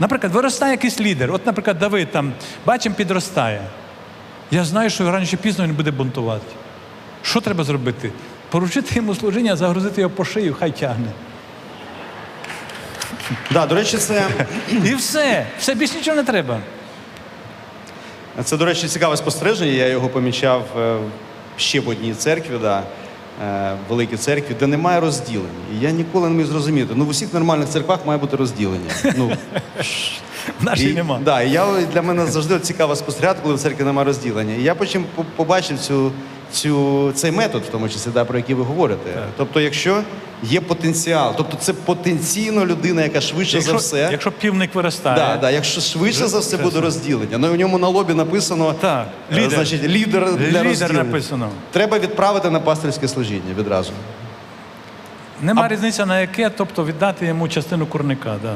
Наприклад, виростає якийсь лідер. От, наприклад, Давид там бачимо, підростає. Я знаю, що рано чи пізно він буде бунтувати. Що треба зробити? Поручити йому служіння, загрузити його по шию, хай тягне. Да, до речі, це, І все. Все більше нічого не треба. це, до речі, цікаве спостереження. Я його помічав е, ще в одній церкві, да, е, великій церкві, де немає розділень. І я ніколи не міг зрозуміти. Ну, в усіх нормальних церквах має бути розділення. Ну, В нашій нема. Да, і я, для мене завжди цікаво спостерігати, коли в церкві немає розділення. І я потім по- побачив цю, цю, цей метод, в тому числі, да, про який ви говорите. Тобто, якщо є потенціал, тобто це потенційно людина, яка швидше Якщо, за все. якщо півник виростає, Да, да, якщо швидше за все буде розділення. Ну, і у ньому на лобі написано Так, е, лідер. значить, лідер для Лідер розділення. написано. Треба відправити на пастирське служіння відразу. нема різниці на яке, тобто віддати йому частину курника. Да.